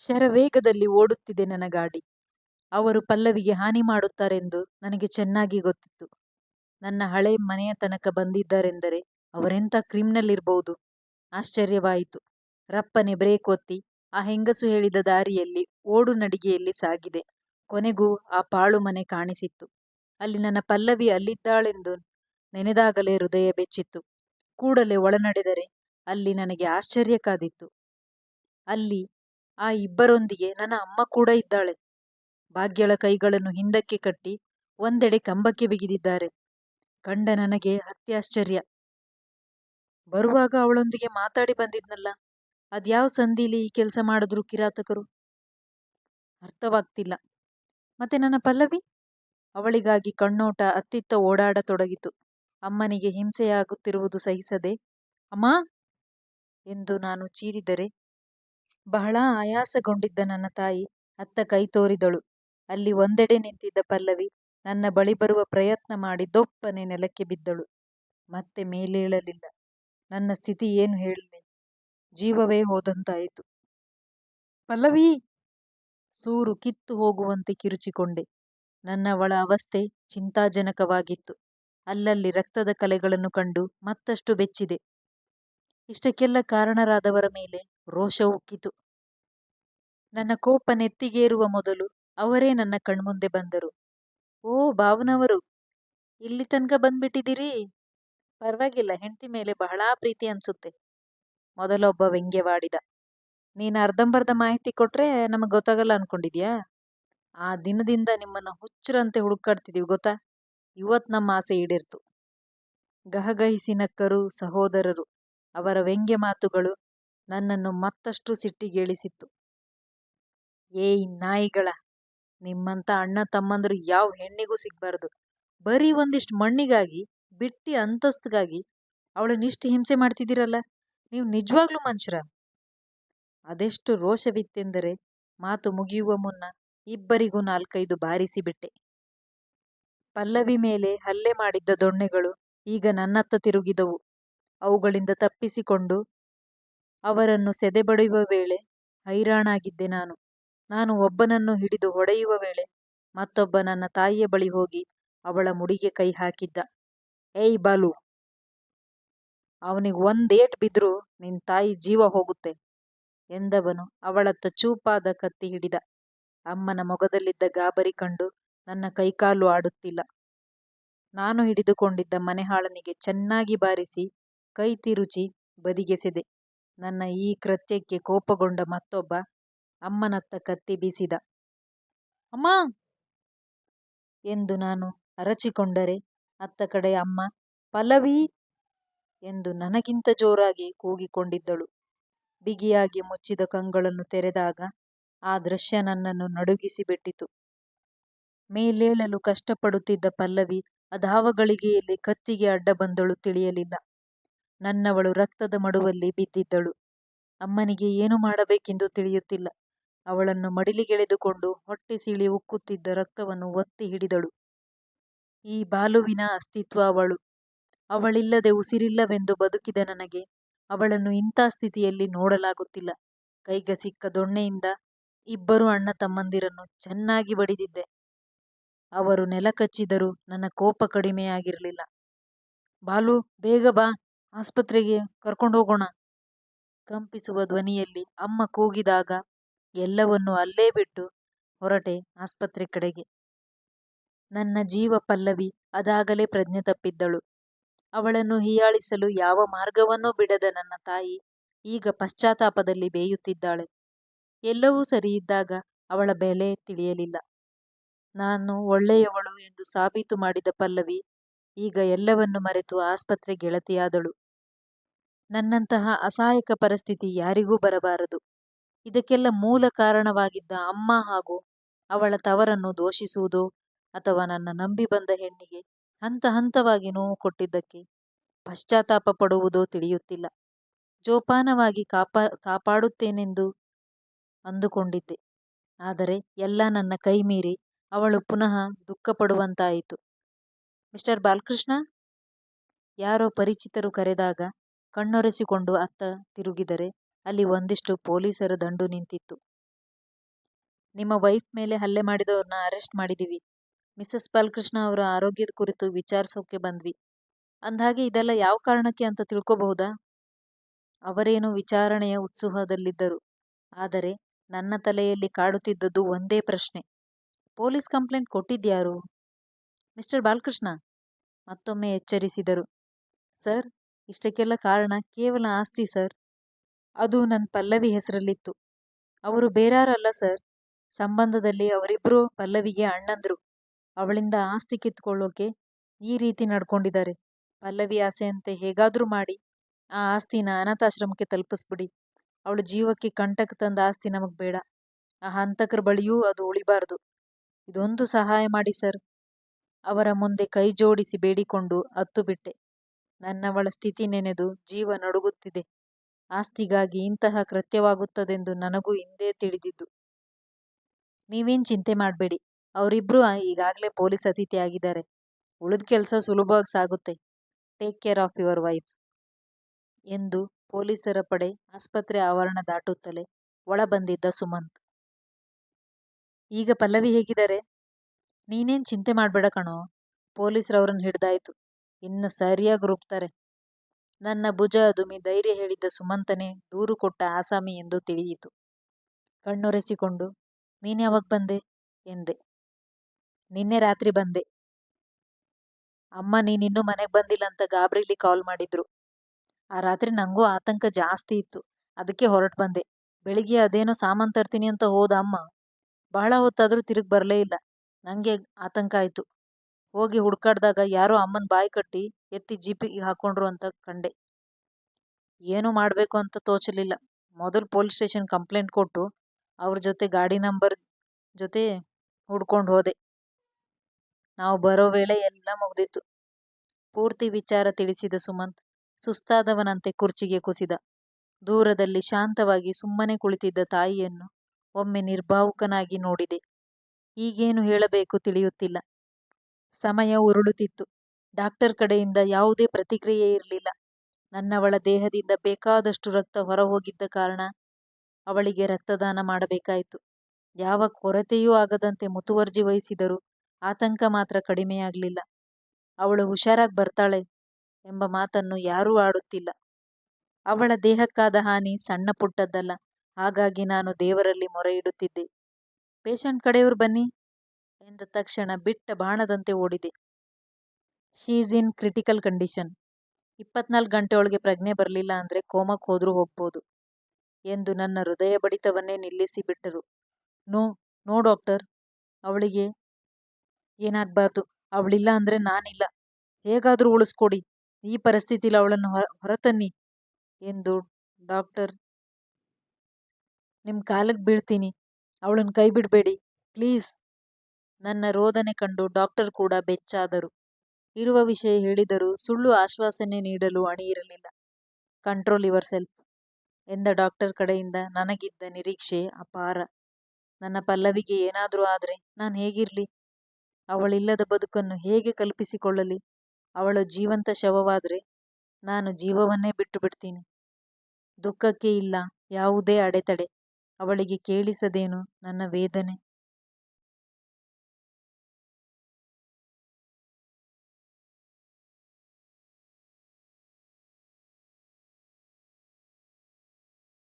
ಶರವೇಗದಲ್ಲಿ ಓಡುತ್ತಿದೆ ನನ್ನ ಗಾಡಿ. ಅವರು ಪಲ್ಲವಿಗೆ ಹಾನಿ ಮಾಡುತ್ತಾರೆಂದು ನನಗೆ ಚೆನ್ನಾಗಿ ಗೊತ್ತಿತ್ತು. ನನ್ನ ಹಳೆ ಮನೆಯ ತನಕ ಬಂದಿದ್ದಾರೆಂದರೆ ಅವರೆಂಥ ಕ್ರಿಮಿನಲ್ ಇರಬಹುದು? ಆಶ್ಚರ್ಯವಾಯಿತು. ರಪ್ಪನೆ ಬ್ರೇಕ್ ಒತ್ತಿ ಆ ಹೆಂಗಸು ಹೇಳಿದ ದಾರಿಯಲ್ಲಿ ಓಡು ನಡಿಗೆಯಲ್ಲಿ ಸಾಗಿದೆ. ಕೊನೆಗೂ ಆ ಪಾಳು ಮನೆ ಕಾಣಿಸಿತ್ತು. ಅಲ್ಲಿ ನನ್ನ ಪಲ್ಲವಿ ಅಲ್ಲಿದ್ದಾಳೆಂದು ನೆನೆದಾಗಲೇ ಹೃದಯ ಬೆಚ್ಚಿತ್ತು. ಕೂಡಲೇ ಒಳನಡೆದರೆ ಅಲ್ಲಿ ನನಗೆ ಆಶ್ಚರ್ಯ ಕಾದಿತ್ತು. ಅಲ್ಲಿ ಆ ಇಬ್ಬರೊಂದಿಗೆ ನನ್ನ ಅಮ್ಮ ಕೂಡ ಇದ್ದಾಳೆ. ಭಾಗ್ಯಳ ಕೈಗಳನ್ನು ಹಿಂದಕ್ಕೆ ಕಟ್ಟಿ ಒಂದೆಡೆ ಕಂಬಕ್ಕೆ ಬಿಗಿದಿದ್ದಾರೆ. ಕಂಡ ನನಗೆ ಅತ್ಯಾಶ್ಚರ್ಯ. ಬರುವಾಗ ಅವಳೊಂದಿಗೆ ಮಾತಾಡಿ ಬಂದಿದ್ನಲ್ಲ, ಅದ್ಯಾವ ಸಂಧಿಲಿ ಈ ಕೆಲಸ ಮಾಡಿದ್ರು ಕಿರಾತಕರು? ಅರ್ಥವಾಗ್ತಿಲ್ಲ. ಮತ್ತೆ ನನ್ನ ಪಲ್ಲವಿ? ಅವಳಿಗಾಗಿ ಕಣ್ಣೋಟ ಅತ್ತಿತ್ತ ಓಡಾಡತೊಡಗಿತು. ಅಮ್ಮನಿಗೆ ಹಿಂಸೆಯಾಗುತ್ತಿರುವುದು ಸಹಿಸದೆ ಅಮ್ಮ ಎಂದು ನಾನು ಚೀರಿದರೆ ಬಹಳ ಆಯಾಸಗೊಂಡಿದ್ದ ನನ್ನ ತಾಯಿ ಅತ್ತ ಕೈ ತೋರಿದಳು. ಅಲ್ಲಿ ಒಂದೆಡೆ ನಿಂತಿದ್ದ ಪಲ್ಲವಿ ನನ್ನ ಬಳಿ ಬರುವ ಪ್ರಯತ್ನ ಮಾಡಿ ದೊಪ್ಪನೆ ನೆಲಕ್ಕೆ ಬಿದ್ದಳು. ಮತ್ತೆ ಮೇಲೇಳಲಿಲ್ಲ. ನನ್ನ ಸ್ಥಿತಿ ಏನು ಹೇಳಲಿ? ಜೀವವೇ ಹೋದಂತಾಯಿತು. ಪಲ್ಲವಿ! ಸೂರು ಕಿತ್ತು ಹೋಗುವಂತೆ ಕಿರುಚಿಕೊಂಡೆ. ನನ್ನವಳ ಅವಸ್ಥೆ ಚಿಂತಾಜನಕವಾಗಿತ್ತು. ಅಲ್ಲಲ್ಲಿ ರಕ್ತದ ಕಲೆಗಳನ್ನು ಕಂಡು ಮತ್ತಷ್ಟು ಬೆಚ್ಚಿದೆ. ಇಷ್ಟಕ್ಕೆಲ್ಲ ಕಾರಣರಾದವರ ಮೇಲೆ ರೋಷ ಉಕ್ಕಿತು. ನನ್ನ ಕೋಪ ನೆತ್ತಿಗೇರುವ ಮೊದಲು ಅವರೇ ನನ್ನ ಕಣ್ಮುಂದೆ ಬಂದರು. ಓ ಭಾವನವರು, ಇಲ್ಲಿ ತನಕ ಬಂದ್ಬಿಟ್ಟಿದ್ದೀರಿ? ಪರವಾಗಿಲ್ಲ ಹೆಂಡತಿ ಮೇಲೆ ಬಹಳ ಪ್ರೀತಿ ಅನ್ಸುತ್ತೆ. ಮೊದಲೊಬ್ಬ ವ್ಯಂಗ್ಯವಾಡಿದ. ನೀನು ಅರ್ಧಂಬರ್ಧ ಮಾಹಿತಿ ಕೊಟ್ರೆ ನಮಗೆ ಗೊತ್ತಾಗಲ್ಲ ಅನ್ಕೊಂಡಿದ್ಯಾ? ಆ ದಿನದಿಂದ ನಿಮ್ಮನ್ನ ಹುಚ್ಚರಂತೆ ಹುಡುಕಾಡ್ತಿದೀವಿ ಗೊತ್ತಾ? ಇವತ್ತು ನಮ್ಮ ಆಸೆ ಈಡೇರ್ತು. ಗಹಗಹಿಸಿ ನಕ್ಕರು ಸಹೋದರರು. ಅವರ ವ್ಯಂಗ್ಯ ಮಾತುಗಳು ನನ್ನನ್ನು ಮತ್ತಷ್ಟು ಸಿಟ್ಟಿಗೇಳಿಸಿತ್ತು. ಏಯ್ ನಾಯಿಗಳ! ನಿಮ್ಮಂಥ ಅಣ್ಣ ತಮ್ಮಂದ್ರು ಯಾವ್ ಹೆಣ್ಣಿಗೂ ಸಿಗ್ಬಾರ್ದು. ಬರೀ ಒಂದಿಷ್ಟು ಮಣ್ಣಿಗಾಗಿ, ಬಿಟ್ಟಿ ಅಂತಸ್ತಿಗಾಗಿ ಅವಳನ್ನಿಷ್ಟು ಹಿಂಸೆ ಮಾಡ್ತಿದ್ದೀರಲ್ಲ, ನೀವು ನಿಜ್ವಾಗ್ಲೂ ಮನುಷ್ಯರ ಅದೆಷ್ಟು ರೋಷವಿತ್ತೆಂದರೆ ಮಾತು ಮುಗಿಯುವ ಮುನ್ನ ಇಬ್ಬರಿಗೂ ನಾಲ್ಕೈದು ಬಾರಿಸಿಬಿಟ್ಟೆ. ಪಲ್ಲವಿ ಮೇಲೆ ಹಲ್ಲೆ ಮಾಡಿದ್ದ ದೊಣ್ಣೆಗಳು ಈಗ ನನ್ನತ್ತ ತಿರುಗಿದವು. ಅವುಗಳಿಂದ ತಪ್ಪಿಸಿಕೊಂಡು ಅವರನ್ನು ಸೆದೆಬಡಿಯುವ ವೇಳೆ ಹೈರಾಣಾಗಿದ್ದೆ ನಾನು. ನಾನು ಒಬ್ಬನನ್ನು ಹಿಡಿದು ಹೊಡೆಯುವ ವೇಳೆ ಮತ್ತೊಬ್ಬ ನನ್ನ ತಾಯಿಯ ಬಳಿ ಹೋಗಿ ಅವಳ ಮುಡಿಗೆ ಕೈ ಹಾಕಿದ್ದ. ಏಯ್ ಬಾಲು! ಅವನಿಗೆ ಒಂದೇಟ್ ಬಿದ್ರು ನಿನ್ ತಾಯಿ ಜೀವ ಹೋಗುತ್ತೆ ಎಂದವನು ಅವಳತ್ತ ಚೂಪಾದ ಕತ್ತಿ ಹಿಡಿದ. ಅಮ್ಮನ ಮೊಗದಲ್ಲಿದ್ದ ಗಾಬರಿ ಕಂಡು ನನ್ನ ಕೈಕಾಲು ಆಡುತ್ತಿಲ್ಲ. ನಾನು ಹಿಡಿದುಕೊಂಡಿದ್ದ ಮನೆಹಾಳನಿಗೆ ಚೆನ್ನಾಗಿ ಬಾರಿಸಿ ಕೈ ತಿರುಚಿ ಬದಿಗೆಸೆದೆ. ನನ್ನ ಈ ಕೃತ್ಯಕ್ಕೆ ಕೋಪಗೊಂಡ ಮತ್ತೊಬ್ಬ ಅಮ್ಮನತ್ತ ಕತ್ತಿ ಬೀಸಿದ. ಅಮ್ಮಾ! ಎಂದು ನಾನು ಅರಚಿಕೊಂಡರೆ ಅತ್ತ ಕಡೆ ಅಮ್ಮ ಪಲವಿ ಎಂದು ನನಗಿಂತ ಜೋರಾಗಿ ಕೂಗಿಕೊಂಡಿದ್ದಳು. ಬಿಗಿಯಾಗಿ ಮುಚ್ಚಿದ ಕಂಗಳನ್ನು ತೆರೆದಾಗ ಆ ದೃಶ್ಯ ನನ್ನನ್ನು ನಡುಗಿಸಿಬಿಟ್ಟಿತು. ಮೇಲೇಳಲು ಕಷ್ಟಪಡುತ್ತಿದ್ದ ಪಲ್ಲವಿ ಅದಾವ ಗಳಿಗೆಯಲ್ಲಿ ಕತ್ತಿಗೆ ಅಡ್ಡ ಬಂದಳು ತಿಳಿಯಲಿಲ್ಲ. ನನ್ನವಳು ರಕ್ತದ ಮಡುವಲ್ಲಿ ಬಿದ್ದಿದ್ದಳು. ಅಮ್ಮನಿಗೆ ಏನು ಮಾಡಬೇಕೆಂದು ತಿಳಿಯುತ್ತಿಲ್ಲ. ಅವಳನ್ನು ಮಡಿಲಿಗೆಳೆದುಕೊಂಡು ಹೊಟ್ಟೆ ಸೀಳಿ ಉಕ್ಕುತ್ತಿದ್ದ ರಕ್ತವನ್ನು ಒತ್ತಿ ಹಿಡಿದಳು. ಈ ಬಾಲುವಿನ ಅಸ್ತಿತ್ವ ಅವಳು. ಅವಳಿಲ್ಲದೆ ಉಸಿರಿಲ್ಲವೆಂದು ಬದುಕಿದ ನನಗೆ ಅವಳನ್ನು ಇಂಥ ಸ್ಥಿತಿಯಲ್ಲಿ ನೋಡಲಾಗುತ್ತಿಲ್ಲ. ಕೈಗೆ ಸಿಕ್ಕ ದೊಣ್ಣೆಯಿಂದ ಇಬ್ಬರು ಅಣ್ಣ ತಮ್ಮಂದಿರನ್ನು ಚೆನ್ನಾಗಿ ಬಡಿದಿದ್ದೆ. ಅವರು ನೆಲಕಚ್ಚಿದರೂ ನನ್ನ ಕೋಪ ಕಡಿಮೆಯಾಗಿರಲಿಲ್ಲ. ಬಾಲು ಬೇಗ ಬಾ, ಆಸ್ಪತ್ರೆಗೆ ಕರ್ಕೊಂಡೋಗೋಣ. ಕಂಪಿಸುವ ಧ್ವನಿಯಲ್ಲಿ ಅಮ್ಮ ಕೂಗಿದಾಗ ಎಲ್ಲವನ್ನೂ ಅಲ್ಲೇ ಬಿಟ್ಟು ಹೊರಟೆ ಆಸ್ಪತ್ರೆ ಕಡೆಗೆ. ನನ್ನ ಜೀವ ಪಲ್ಲವಿ ಅದಾಗಲೇ ಪ್ರಜ್ಞೆ ತಪ್ಪಿದ್ದಳು. ಅವಳನ್ನು ಹೀಯಾಳಿಸಲು ಯಾವ ಮಾರ್ಗವನ್ನೂ ಬಿಡದ ನನ್ನ ತಾಯಿ ಈಗ ಪಶ್ಚಾತ್ತಾಪದಲ್ಲಿ ಬೇಯುತ್ತಿದ್ದಾಳೆ. ಎಲ್ಲವೂ ಸರಿಯಿದ್ದಾಗ ಅವಳ ಬೆಲೆ ತಿಳಿಯಲಿಲ್ಲ. ನಾನು ಒಳ್ಳೆಯವಳು ಎಂದು ಸಾಬೀತು ಮಾಡಿದ ಪಲ್ಲವಿ ಈಗ ಎಲ್ಲವನ್ನೂ ಮರೆತು ಆಸ್ಪತ್ರೆ ಗೆಳತಿಯಾದಳು. ನನ್ನಂತಹ ಅಸಹಾಯಕ ಪರಿಸ್ಥಿತಿ ಯಾರಿಗೂ ಬರಬಾರದು. ಇದಕ್ಕೆಲ್ಲ ಮೂಲ ಕಾರಣವಾಗಿದ್ದ ಅಮ್ಮ ಹಾಗೂ ಅವಳ ತವರನ್ನು ದೋಷಿಸುವುದೋ ಅಥವಾ ನನ್ನ ನಂಬಿ ಬಂದ ಹೆಣ್ಣಿಗೆ ಹಂತ ಹಂತವಾಗಿ ನೋವು ಕೊಟ್ಟಿದ್ದಕ್ಕೆ ಪಶ್ಚಾತ್ತಾಪ ಪಡುವುದೋ ತಿಳಿಯುತ್ತಿಲ್ಲ. ಜೋಪಾನವಾಗಿ ಕಾಪಾಡುತ್ತೇನೆಂದು ಅಂದುಕೊಂಡಿದ್ದೆ. ಆದರೆ ಎಲ್ಲ ನನ್ನ ಕೈಮೀರಿ ಅವಳು ಪುನಃ ದುಃಖಪಡುವಂತಾಯಿತು. ಮಿಸ್ಟರ್ ಬಾಲಕೃಷ್ಣ? ಯಾರೋ ಪರಿಚಿತರು ಕರೆದಾಗ ಕಣ್ಣೊರೆಸಿಕೊಂಡು ಅತ್ತ ತಿರುಗಿದರೆ ಅಲ್ಲಿ ಒಂದಿಷ್ಟು ಪೊಲೀಸರ ದಂಡು ನಿಂತಿತ್ತು. ನಿಮ್ಮ ವೈಫ್ ಮೇಲೆ ಹಲ್ಲೆ ಮಾಡಿದವ್ರನ್ನ ಅರೆಸ್ಟ್ ಮಾಡಿದೀವಿ. ಮಿಸಸ್ ಬಾಲಕೃಷ್ಣ ಅವರ ಆರೋಗ್ಯದ ಕುರಿತು ವಿಚಾರಿಸೋಕೆ ಬಂದ್ವಿ. ಅಂದ್ಹಾಗೆ ಇದೆಲ್ಲ ಯಾವ ಕಾರಣಕ್ಕೆ ಅಂತ ತಿಳ್ಕೋಬಹುದಾ? ಅವರೇನು ವಿಚಾರಣೆಯ ಉತ್ಸುಹದಲ್ಲಿದ್ದರು. ಆದರೆ ನನ್ನ ತಲೆಯಲ್ಲಿ ಕಾಡುತ್ತಿದ್ದದ್ದು ಒಂದೇ ಪ್ರಶ್ನೆ. ಪೊಲೀಸ್ ಕಂಪ್ಲೇಂಟ್ ಕೊಟ್ಟಿದ್ಯಾರು? ಮಿಸ್ಟರ್ ಬಾಲಕೃಷ್ಣ ಮತ್ತೊಮ್ಮೆ ಎಚ್ಚರಿಸಿದರು. ಸರ್, ಇಷ್ಟಕ್ಕೆಲ್ಲ ಕಾರಣ ಕೇವಲ ಆಸ್ತಿ, ಸರ್. ಅದು ನನ್ನ ಪಲ್ಲವಿ ಹೆಸರಲ್ಲಿತ್ತು. ಅವರು ಬೇರಾರಲ್ಲ, ಸರ್. ಸಂಬಂಧದಲ್ಲಿ ಅವರಿಬ್ಬರು ಪಲ್ಲವಿಗೆ ಅಣ್ಣಂದ್ರು. ಅವಳಿಂದ ಆಸ್ತಿ ಕಿತ್ಕೊಳ್ಳೋಕೆ ಈ ರೀತಿ ನಡ್ಕೊಂಡಿದ್ದಾರೆ. ಪಲ್ಲವಿ ಆಸೆಯಂತೆ ಹೇಗಾದರೂ ಮಾಡಿ, ಆ ಆಸ್ತಿನ ಅನಾಥಾಶ್ರಮಕ್ಕೆ ತಲುಪಿಸ್ಬಿಡಿ. ಅವಳು ಜೀವಕ್ಕೆ ಕಂಟಕ ತಂದ ಆಸ್ತಿ ನಮಗೆ ಬೇಡ. ಆ ಹಂತಕರ ಬಳಿಯೂ ಅದು ಉಳಿಬಾರ್ದು. ಇದೊಂದು ಸಹಾಯ ಮಾಡಿ, ಸರ್. ಅವರ ಮುಂದೆ ಕೈ ಜೋಡಿಸಿ ಬೇಡಿಕೊಂಡು ಅತ್ತುಬಿಟ್ಟೆ. ನನ್ನವಳ ಸ್ಥಿತಿ ನೆನೆದು ಜೀವ ನಡುಗುತ್ತಿದೆ. ಆಸ್ತಿಗಾಗಿ ಇಂತಹ ಕೃತ್ಯವಾಗುತ್ತದೆಂದು ನನಗೂ ಹಿಂದೆ ತಿಳಿದಿದ್ದು. ನೀವೇನು ಚಿಂತೆ ಮಾಡಬೇಡಿ. ಅವರಿಬ್ರು ಈಗಾಗಲೇ ಪೊಲೀಸ್ ಅತಿಥಿ ಆಗಿದ್ದಾರೆ. ಉಳಿದ ಕೆಲಸ ಸುಲಭವಾಗಿ ಸಾಗುತ್ತೆ. Take care of your wife ಎಂದು ಪೊಲೀಸರ ಪಡೆ ಆಸ್ಪತ್ರೆ ಆವರಣ ದಾಟುತ್ತಲೇ ಒಳ ಬಂದಿದ್ದ ಸುಮಂತ್. ಈಗ ಪಲ್ಲವಿ ಹೇಗಿದ್ದಾರೆ? ನೀನೇನು ಚಿಂತೆ ಮಾಡಬೇಡ ಕಣೋ. ಪೊಲೀಸರವ್ರನ್ನ ಹಿಡ್ದಾಯ್ತು. ಇನ್ನು ಸರಿಯಾಗಿ ರೂಪ್ತಾರೆ ನನ್ನ ಭುಜ ಅದುಮಿ ಧೈರ್ಯ ಹೇಳಿದ್ದ ಸುಮಂತನೇ ದೂರು ಕೊಟ್ಟ ಆಸಾಮಿ ಎಂದು ತಿಳಿಯಿತು. ಕಣ್ಣೊರೆಸಿಕೊಂಡು, ನೀನು ಯಾವಾಗ ಬಂದೆ? ಎಂದೆ. ನಿನ್ನೆ ರಾತ್ರಿ ಬಂದೆ. ಅಮ್ಮ ನೀನಿನ್ನೂ ಮನೆಗೆ ಬಂದಿಲ್ಲ ಅಂತ ಗಾಬರಿಲಿ ಕಾಲ್ ಮಾಡಿದ್ರು. ಆ ರಾತ್ರಿ ನನಗೂ ಆತಂಕ ಜಾಸ್ತಿ ಇತ್ತು. ಅದಕ್ಕೆ ಹೊರಟು ಬಂದೆ. ಬೆಳಿಗ್ಗೆ ಅದೇನೋ ಸಾಮಾನು ತರ್ತೀನಿ ಅಂತ ಹೋದ ಅಮ್ಮ. ಬಹಳ ಹೊತ್ತಾದರೂ ತಿರುಗಿ ಬರಲೇ ಇಲ್ಲ. ನನಗೆ ಆತಂಕ ಆಯಿತು. ಹೋಗಿ ಹುಡ್ಕಾಡ್ದಾಗ ಯಾರೋ ಅಮ್ಮನ ಬಾಯಿ ಕಟ್ಟಿ ಎತ್ತಿ ಜೀಪಿಗೆ ಹಾಕೊಂಡ್ರು ಅಂತ ಕಂಡೆ. ಏನು ಮಾಡಬೇಕು ಅಂತ ತೋಚಲಿಲ್ಲ. ಮೊದಲು ಪೊಲೀಸ್ ಸ್ಟೇಷನ್ ಕಂಪ್ಲೇಂಟ್ ಕೊಟ್ಟು ಅವ್ರ ಜೊತೆ ಗಾಡಿ ನಂಬರ್ ಜೊತೆ ಹುಡ್ಕೊಂಡು ಹೋದೆ. ನಾವು ಬರೋ ವೇಳೆ ಎಲ್ಲ ಮುಗ್ದಿತ್ತು. ಪೂರ್ತಿ ವಿಚಾರ ತಿಳಿಸಿದ ಸುಮಂತ್ ಸುಸ್ತಾದವನಂತೆ ಕುರ್ಚಿಗೆ ಕುಸಿದ. ದೂರದಲ್ಲಿ ಶಾಂತವಾಗಿ ಸುಮ್ಮನೆ ಕುಳಿತಿದ್ದ ತಾಯಿಯನ್ನು ಒಮ್ಮೆ ನಿರ್ಭಾವುಕನಾಗಿ ನೋಡಿದೆ. ಈಗೇನು ಹೇಳಬೇಕು ತಿಳಿಯುತ್ತಿಲ್ಲ. ಸಮಯ ಉರುಳುತ್ತಿತ್ತು. ಡಾಕ್ಟರ್ ಕಡೆಯಿಂದ ಯಾವುದೇ ಪ್ರತಿಕ್ರಿಯೆ ಇರಲಿಲ್ಲ. ನನ್ನವಳ ದೇಹದಿಂದ ಬೇಕಾದಷ್ಟು ರಕ್ತ ಹೊರಹೋಗಿದ್ದ ಕಾರಣ ಅವಳಿಗೆ ರಕ್ತದಾನ ಮಾಡಬೇಕಾಯಿತು. ಯಾವ ಕೊರತೆಯೂ ಆಗದಂತೆ ಮುತುವರ್ಜಿ ವಹಿಸಿದರೂ ಆತಂಕ ಮಾತ್ರ ಕಡಿಮೆಯಾಗಲಿಲ್ಲ. ಅವಳು ಹುಷಾರಾಗಿ ಬರ್ತಾಳೆ ಎಂಬ ಮಾತನ್ನು ಯಾರೂ ಆಡುತ್ತಿಲ್ಲ. ಅವಳ ದೇಹಕ್ಕಾದ ಹಾನಿ ಸಣ್ಣ ಪುಟ್ಟದ್ದಲ್ಲ. ಹಾಗಾಗಿ ನಾನು ದೇವರಲ್ಲಿ ಮೊರೆ ಇಡುತ್ತಿದ್ದೆ. ಪೇಷಂಟ್ ಕಡೆಯವರು ಬನ್ನಿ ಎಂದ ತಕ್ಷಣ ಬಿಟ್ಟ ಬಾಣದಂತೆ ಓಡಿದೆ. She's in critical condition. ಇಪ್ಪತ್ನಾಲ್ಕು ಗಂಟೆ ಪ್ರಜ್ಞೆ ಬರಲಿಲ್ಲ ಅಂದರೆ ಕೋಮಕ್ಕೆ ಹೋದರೂ ಹೋಗ್ಬೋದು ಎಂದು ನನ್ನ ಹೃದಯ ಬಡಿತವನ್ನೇ ನಿಲ್ಲಿಸಿ ಬಿಟ್ಟರು. ನೋ ನೋ ಡಾಕ್ಟರ್, ಅವಳಿಗೆ ಏನಾಗಬಾರ್ದು, ಅವಳಿಲ್ಲ ಅಂದರೆ ನಾನಿಲ್ಲ. ಹೇಗಾದರೂ ಉಳಿಸ್ಕೊಡಿ, ಈ ಪರಿಸ್ಥಿತಿಲಿ ಅವಳನ್ನು ಹೊರ, ಹೊರತನ್ನಿ ಎಂದು ಡಾಕ್ಟರ್ ನಿಮ್ಮ ಕಾಲಿಗೆ ಬೀಳ್ತೀನಿ. ಅವಳನ್ನು ಕೈ ಬಿಡಬೇಡಿ ಪ್ಲೀಸ್. ನನ್ನ ರೋದನೆ ಕಂಡು ಡಾಕ್ಟರ್ ಕೂಡ ಬೆಚ್ಚಾದರು. ಇರುವ ವಿಷಯ ಹೇಳಿದರೂ ಸುಳ್ಳು ಆಶ್ವಾಸನೆ ನೀಡಲು ಅಣಿಯಿರಲಿಲ್ಲ ಕಂಟ್ರೋಲ್ ಯುವರ್ ಸೆಲ್ಫ್ ಎಂದ ಡಾಕ್ಟರ್ ಕಡೆಯಿಂದ ನನಗಿದ್ದ ನಿರೀಕ್ಷೆ ಅಪಾರ. ನನ್ನ ಪಲ್ಲವಿಗೆ ಏನಾದರೂ ಆದರೆ ನಾನು ಹೇಗಿರಲಿ? ಅವಳಿಲ್ಲದ ಬದುಕನ್ನು ಹೇಗೆ ಕಲ್ಪಿಸಿಕೊಳ್ಳಲಿ? ಅವಳು ಜೀವಂತ ಶವವಾದರೆ ನಾನು ಜೀವವನ್ನೇ ಬಿಟ್ಟು ಬಿಡ್ತೀನಿ. ದುಃಖಕ್ಕೆ ಇಲ್ಲ, ಯಾವುದೇ ಅಡೆತಡೆ. ಅವಳಿಗೆ ಕೇಳಿಸದೇನು ನನ್ನ ವೇದನೆ.